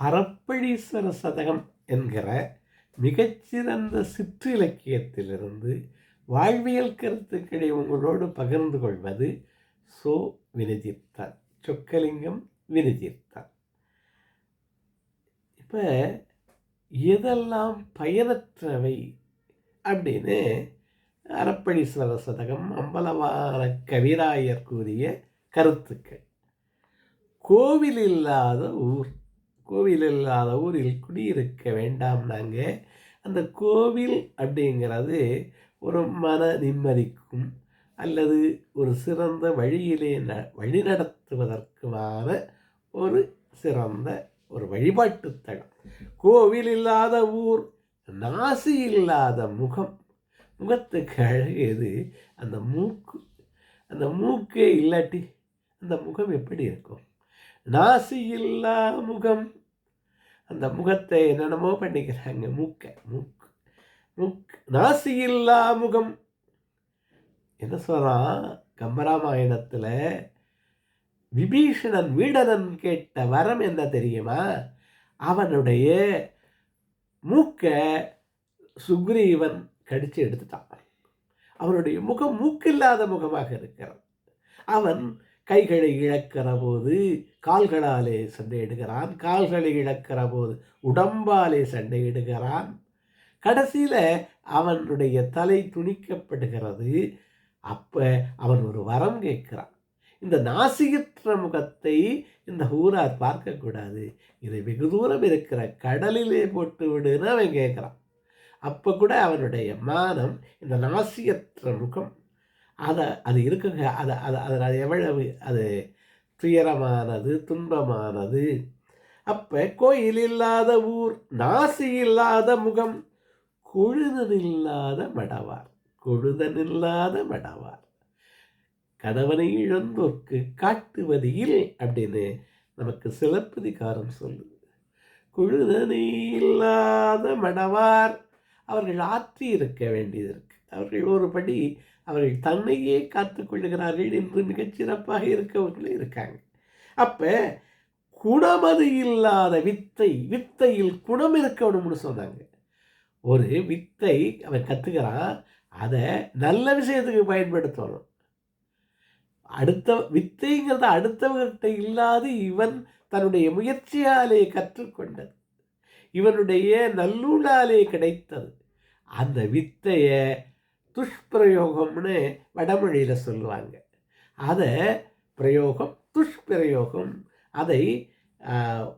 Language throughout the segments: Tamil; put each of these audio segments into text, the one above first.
அறப்பழீஸ்வர சதகம் என்கிற மிகச்சிறந்த சிற்றிலக்கியத்திலிருந்து வாழ்வியல் கருத்துக்களை உங்களோடு பகிர்ந்து கொள்வது சோ வினஜித்தான் சொக்கலிங்கம் வினஜித்தான் இப்போ எதெல்லாம் பயனற்றவை அப்படின்னு அறப்பழீஸ்வர சதகம் அம்பலவான கவிராயர் கூறிய கருத்துக்கள். கோவில் இல்லாத ஊர். கோவில் இல்லாத ஊரில் குடியிருக்க வேண்டாம் நாங்கள் அந்த கோவில் அப்படிங்கிறது ஒரு மன நிம்மதிக்கும் அல்லது ஒரு சிறந்த வழியிலே ந வழி நடத்துவதற்குமான ஒரு சிறந்த ஒரு வழிபாட்டு தலம் கோவில் இல்லாத ஊர் நாசி இல்லாத முகம் முகத்துக்கு அழகு எது அந்த மூக்கு அந்த மூக்கே இல்லாட்டி அந்த முகம் எப்படி இருக்கும்? நாசி இல்லா முகம் அந்த முகத்தை என்னென்னமோ பண்ணிக்கிறாங்க. மூக்கை மூக்கு மூக்கு. நாசி இல்லா முகம். என்ன சொல்கிறான் கம்பராமாயணத்தில் விபீஷணன் வீடனன் கேட்ட வரம் என்ன தெரியுமா? அவனுடைய மூக்கை சுக்ரீவன் கடித்து எடுத்துட்டான். அவனுடைய முகம் மூக்கில்லாத முகமாக இருக்கிறான் அவன் கைகளை இழக்கிற போது கால்களாலே சண்டையிடுகிறான். கால்களை இழக்கிற போது உடம்பாலே சண்டையிடுகிறான். கடைசியில் அவனுடைய தலை துணிக்கப்படுகிறது. அப்போ அவன் ஒரு வரம் கேட்கிறான். இந்த நாசிகற்ற முகத்தை இந்த ஊரார் பார்க்கக்கூடாது. இதை வெகு தூரம் இருக்கிற கடலிலே போட்டு விடுன்னு அவன் கேட்குறான். அப்போ கூட அவனுடைய மானம் இந்த நாசியற்ற முகம் அதை அது இருக்குங்க. அதை அதை அதில் அது எவ்வளவு அது துயரமானது துன்பமானது. அப்போ கோயில் இல்லாத ஊர் நாசி இல்லாத முகம் கொழுதன் இல்லாத மடவார் கொழுதன் இல்லாத மடவார். கணவனை இழந்தோர்க்கு காட்டுவது இல்லை அப்படின்னு நமக்கு சிலப்பதிகாரம் சொல்லுது. கொழுதனை இல்லாத மடவார் அவர்கள் ஆற்றி இருக்க வேண்டியது இருக்கு. அவர்கள் ஒரு படி அவர்கள் தன்னையே காத்து கொள்ளுகிறார்கள் என்று மிகச்சிறப்பாக இருக்கவர்களும் இருக்காங்க. அப்போ குணமது இல்லாத வித்தை வித்தையில் குணம் இருக்கணும்னு சொன்னாங்க. ஒரு வித்தை அவன் கற்றுக்கிறான் அதை நல்ல விஷயத்துக்கு பயன்படுத்தணும். அடுத்த வித்தைங்கிறத அடுத்தவர்கிட்ட இல்லாது இவன் தன்னுடைய முயற்சியாலே கற்றுக்கொண்டது. இவனுடைய நல்லூலாலே கிடைத்தது. அந்த வித்தையை துஷ்பிரயோகம்னு வடமொழியில் சொல்லுவாங்க. அதை பிரயோகம் துஷ்பிரயோகம். அதை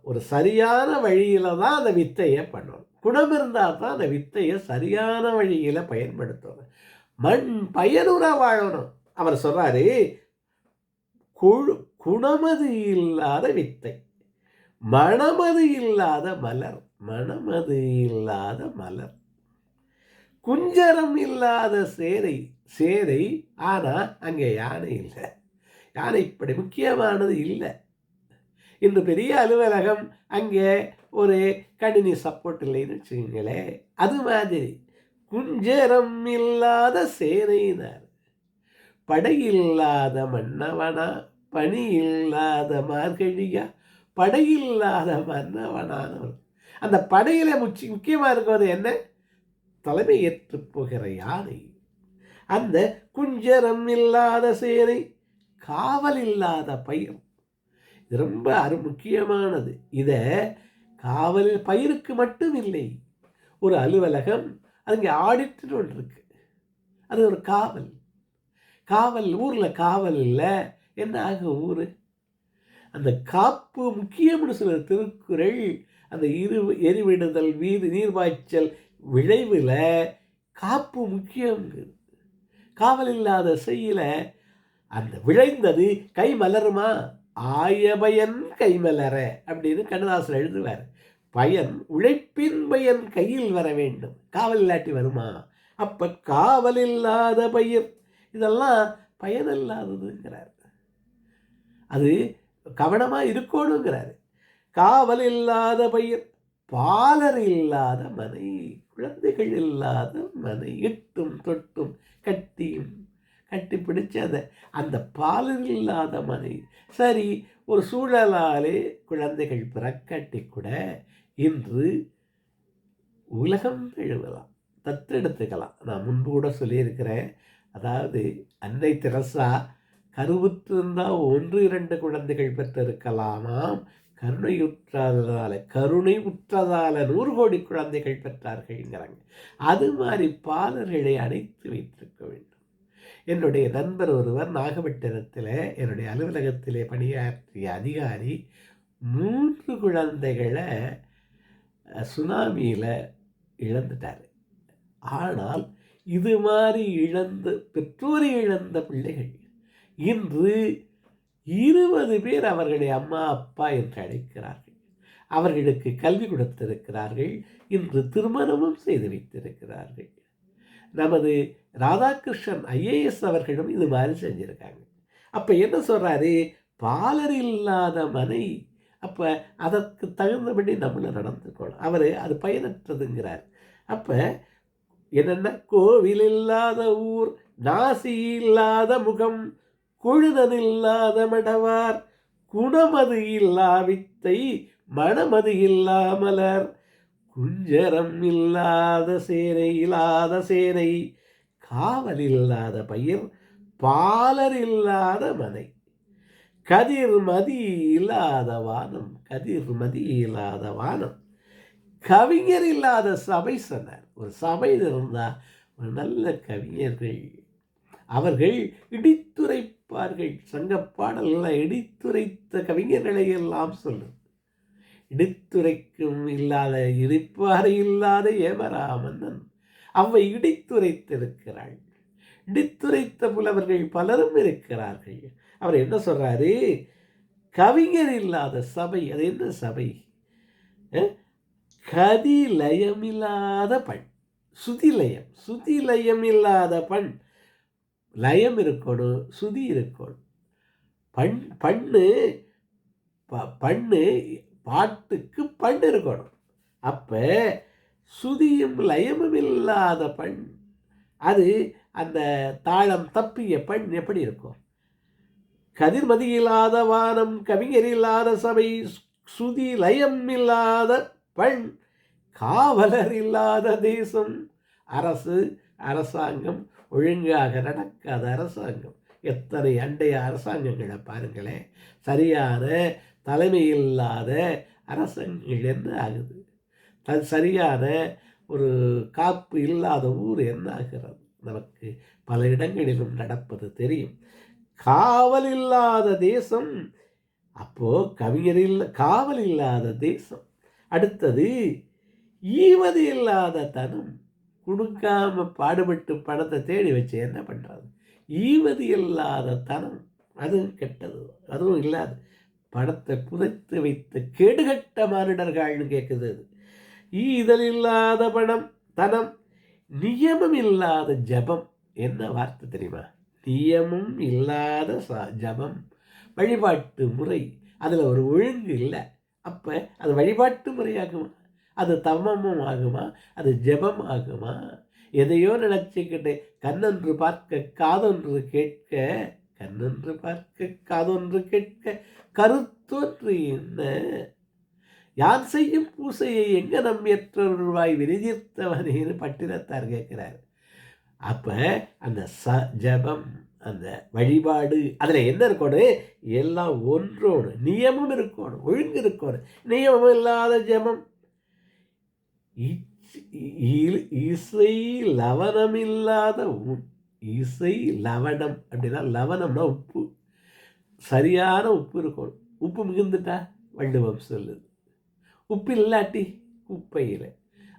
ஒரு சரியான வழியில் தான் அந்த வித்தையை பண்ணணும் குணம் இருந்தால் தான் அந்த வித்தையை சரியான வழியில் பயன்படுத்தணும் மண் பயனுற வாழணும். அவர் சொல்கிறாரு குழு குணமது இல்லாத வித்தை. மணமது இல்லாத மலர். மணமது இல்லாத மலர். குஞ்சரம் இல்லாத சேரை சேரை ஆனால் அங்கே யானை இல்லை. யானை இப்படி முக்கியமானது இல்லை. இன்று பெரிய அலுவலகம் அங்கே ஒரு கணினி சப்போர்ட் இல்லைன்னு வச்சுக்கோங்களேன் அது மாதிரி. குஞ்சரம் இல்லாத சேனையினார். படையில்லாத மன்னவனா பணி இல்லாத மார்கழியா படையில்லாத மன்னவனானவர். அந்த படையில் முச்சி முக்கியமாக இருக்கிறது என்ன? தலைமை போகிற யானை அந்த குஞ்சரம் இல்லாத சேனை காவல் இல்லாத பயிர் இது ரொம்ப அரு முக்கியமானது. இதை காவலில் பயிருக்கு மட்டும் இல்லை ஒரு அலுவலகம் அங்கே ஆடிட்டு ஒன்று இருக்கு. அது ஒரு காவல். காவல் ஊரில் காவல் இல்லை என்ன ஆகும் ஊர்? அந்த காப்பு முக்கியம்னு சொல்ல திருக்குறள் அந்த இரு எரிவிடுதல் வீதி நீர்வாய்ச்சல் விளைவில் காப்பு முக்கியங்கிறது. காவல் இல்லாத செய்யல அந்த விளைந்தது கை மலருமா? ஆயபயன் கை மலர அப்படின்னு கண்ணதாசன் எழுதுவார். பயன் உழைப்பின் பயன் கையில் வர வேண்டும். காவல் இல்லாட்டி வருமா? அப்போ காவல் இல்லாத பயிர். இதெல்லாம் பயனில்லாததுங்கிறார் அது கவனமாக இருக்கணுங்கிறார். காவல் இல்லாத பயிர் பாலர் இல்லாத மனை. குழந்தைகள் இல்லாத மனை இட்டும் தொட்டும் கட்டியும் கட்டி பிடிச்ச அதை அந்த பாலன் இல்லாத மனை. சரி ஒரு சூழலாலே குழந்தைகள் பிறக்காட்டி கூட இன்று உலகம் எழுதலாம் தத்தெடுத்துக்கலாம் நான் முன்பு கூட சொல்லியிருக்கிறேன். அதாவது அன்னை தெரசா கருவுற்றிருந்தால் ஒன்று இரண்டு குழந்தைகள் பெற்றிருக்கலாமாம். கருணையுற்றதால கருணை உற்றதால நூறு கோடி குழந்தைகள் பெற்றார்கள்ங்கிறாங்க அது மாதிரி பாலர்களை அடைத்து வைத்திருக்க வேண்டும். என்னுடைய நண்பர் ஒருவர் நாகப்பட்டினத்தில் என்னுடைய அலுவலகத்திலே பணியாற்றிய அதிகாரி மூன்று குழந்தைகளை சுனாமியில் இழந்துட்டார். ஆனால் இது மாதிரி இழந்த பெற்றோரை இழந்த பிள்ளைகள் இன்று இருபது பேர் அவர்களை அம்மா அப்பா என்று அழைக்கிறார்கள். அவர்களுக்கு கல்வி கொடுத்திருக்கிறார்கள். இன்று திருமணமும் செய்து வைத்திருக்கிறார்கள். நமது ராதாகிருஷ்ணன் ஐஏஎஸ் அவர்களும் இது மாதிரி செஞ்சுருக்காங்க. அப்போ என்ன சொல்கிறாரு பாலர் இல்லாத மனை. அப்போ அதற்கு தகுந்தபடி நம்மளை நடந்துக்கணும் அவர் அது பயனற்றதுங்கிறார். அப்போ என்னென்ன? கோவில் இல்லாத ஊர் நாசி இல்லாத முகம் குழுதன் இல்லாத மடவார் குணமது இல்லா வித்தை மணமது இல்லாமலர் குஞ்சரம் இல்லாத சேனை இல்லாத சேனை. காவல் இல்லாத பயிர் பாலர் இல்லாத மனை. கதிர்மதி இல்லாத வானம் கதிர்மதி இல்லாத வானம். கவிஞர் இல்லாத சபை சொன்னார். ஒரு சபை இருந்தால் ஒரு நல்ல கவிஞர்கள். அவர்கள் இடித்துரைப்பார்கள் சங்க பாடல்களை இடித்துரைத்த கவிஞர்களை எல்லாம் சொல்லும். இடித்துரைக்கும் இல்லாத இருப்பாறு இல்லாத ஏமராமன்னன் அவை இடித்துரைத்திருக்கிறாள். இடித்துரைத்த புலவர்கள் பலரும் இருக்கிறார்கள். அவர் என்ன சொல்றாரு? கவிஞர் இல்லாத சபை அது என்ன சபை? கதிலயமில்லாத பண் சுதிலயம் சுதிலயம் சுதி இல்லாத பண். லயம் இருக்கணும் சுதி இருக்கணும். பண் பண்ணு பண்ணு பாட்டுக்கு பண் இருக்கணும். அப்போ சுதியும் லயமும் இல்லாத பண் அது அந்த தாளம் தப்பிய பண் எப்படி இருக்கும்? கதிர்மதி இல்லாத வானம் கவிஞர் இல்லாத சபை சுதி லயம் இல்லாத பண் காவலர் இல்லாத தேசம் அரசு அரசாங்கம் ஒழுங்காக நடக்காத அரசாங்கம். எத்தனை அண்டைய அரசாங்கங்களை பாருங்களேன். சரியான தலைமை இல்லாத அரசாங்கங்கள் என்ன ஆகுது? த சரியான ஒரு காப்பு இல்லாத ஊர் என்ன ஆகிறது? நமக்கு பல இடங்களிலும் நடப்பது தெரியும். காவல் இல்லாத தேசம். அப்போது கவிஞர் இல்லை காவல் இல்லாத தேசம். அடுத்தது ஈவது இல்லாத தனம். கொடுக்காம பாடுபட்டு பணத்தை தேடி வச்சு என்ன பண்ணுறது ஈவது இல்லாத தனம் அதுவும் கெட்டது. அதுவும் இல்லாது பணத்தை புதைத்து வைத்த கேடுகட்ட மானிடர்கள்னு கேட்குது அது. ஈதல் இல்லாத பணம் தனம் நியமம் இல்லாத ஜபம். என்ன வார்த்தை தெரியுமா? நியமும் இல்லாத ஜபம். வழிபாட்டு முறை அதில் ஒரு ஒழுங்கு இல்லை. அப்போ அது வழிபாட்டு முறையாகுமா அது தவமும் ஆகுமா? அது ஜபம் ஆகுமா? எதையோ நினச்சிக்கிட்டு கண்ணென்று பார்க்க காதொன்று கேட்க கண்ணென்று பார்க்க காதொன்று கேட்க கருத்தொன்று என்ன? யார் செய்யும் பூசையை எங்க நம் ரூபாய் விரிதீர்த்தவனேன்னு பட்டினத்தார் கேட்கிறார். அப்போ அந்த ச ஜபம் அந்த வழிபாடு அதில் என்ன இருக்கணும்? எல்லாம் ஒன்றோடு நியமம் இருக்கணும் ஒழுங்கு இருக்கணும். நியமம் இல்லாத ஜபம். இசை லவனமில்லாத இசை லவணம் அப்படின்னா லவணம்னா உப்பு. சரியான உப்பு இருக்கணும். உப்பு மிகுந்துட்டா? வள்ளுவம் சொல்லுது. உப்பு இல்லாட்டி? உப்பையில்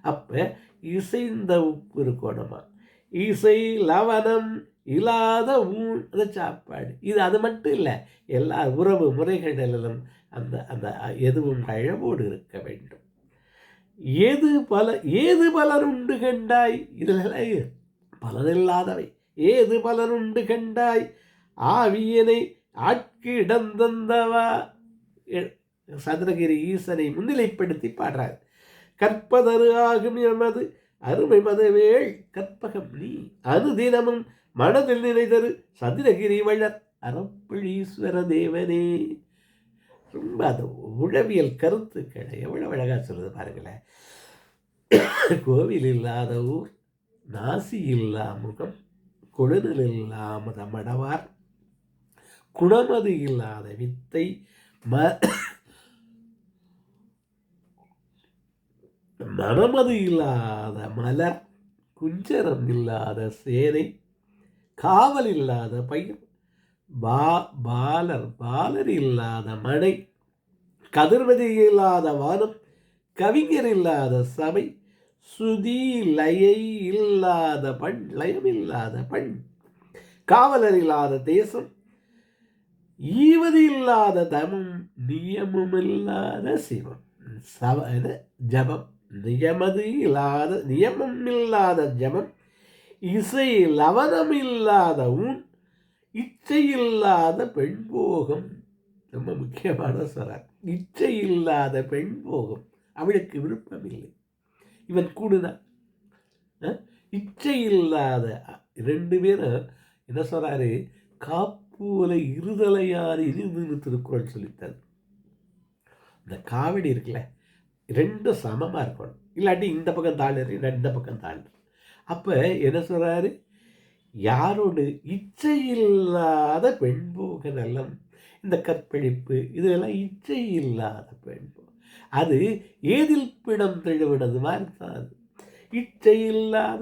அப்போ இசைந்த உப்பு இருக்கணுமா? இசை லவனம் இல்லாத ஊன் அந்த சாப்பாடு. இது அது மட்டும் இல்லை. எல்லா உறவு முறைகளிலும் அந்த அந்த எதுவும் அழவோடு இருக்க வேண்டும். ஏது பல ஏது பலருண்டு கண்டாய்? இதில் பலனில்லாதவை ஏது பலருண்டு கண்டாய்? ஆவியனை ஆட்கு இடந்தந்தவா சதுரகிரி ஈசனை முன்னிலைப்படுத்தி பாடுறார். கற்பதரு ஆகும் எமது அருமை மதவேள் கற்பகம் நீ. அனுதினமும் மனதில் நினைதரு சதுரகிரி வளர் அறப்பழீஸ்வர தேவனே. ரொம்ப அது உளவியல் கருத்துக்களை எவ்வளோ அழகாக சொல்லுது பாருங்களேன். கோவில் இல்லாத ஊர் நாசி இல்லா முகம் கொழுநல் இல்லாமத மடவார் குணமது இல்லாத வித்தை ம மனமது இல்லாத மலர் குஞ்சரம் இல்லாத சேனை காவல் இல்லாத பயிர் பா பாலர் பாலர் இல்லாத மழை கதிர்வதி இல்லாத வானம் கவிஞர் இல்லாத சபை சுதி லயை இல்லாத பண் லயம் இல்லாத பண் காவலர் இல்லாத தேசம் ஈவது இல்லாத தமம் நியமம் இல்லாத சிவம் சவ ஜபம் நியமது இல்லாத நியமம் இல்லாத ஜபம் இசை லவனம் இல்லாத ஊன் இச்சை இல்லாத பெண்போகம். ரொம்ப முக்கியமான சொல்றார் இச்சை இல்லாத பெண்போகம். அவளுக்கு விருப்பமில்லை. இவன் கூடுதான். இச்சையில்லாத இச்சை இல்லாத ரெண்டு பேரும் என்ன சொல்கிறாரு காப்பூலை இருதலையார் இருந்துன்னு திருக்குறள் சொல்லித்தார் இந்த காவடி இருக்குல்ல ரெண்டும் சமமாக இருக்கணும். இல்லாட்டி இந்த பக்கம் தாழ்வு இந்த பக்கம் தாழ்வு அப்போ என்ன சொல்கிறாரு யாரோடு இச்சை இல்லாத பெண்போக நலம் இந்த கற்பழிப்பு இதெல்லாம் இச்சை இல்லாத பெண்போ அது ஏதில் பிடம் தெழுவினது மாதிரி தான் அது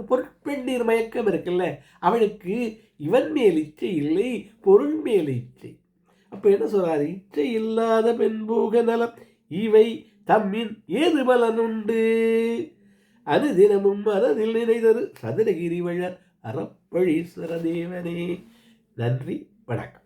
பொருட்பெண்ணீர் மயக்கம் இருக்குல்ல அவனுக்கு இவன் மேல் இச்சை இல்லை பொருள் மேல் இச்சை. அப்போ என்ன சொல்றாரு? இச்சை இல்லாத பெண்போக நலம் இவை தம்மின் ஏது பலனுண்டு அது தினமும் மனதில் நினைதரு சதுரகிரி வழர் அறப்பழீஸ்வர தேவனே நன்றி வணக்கம்.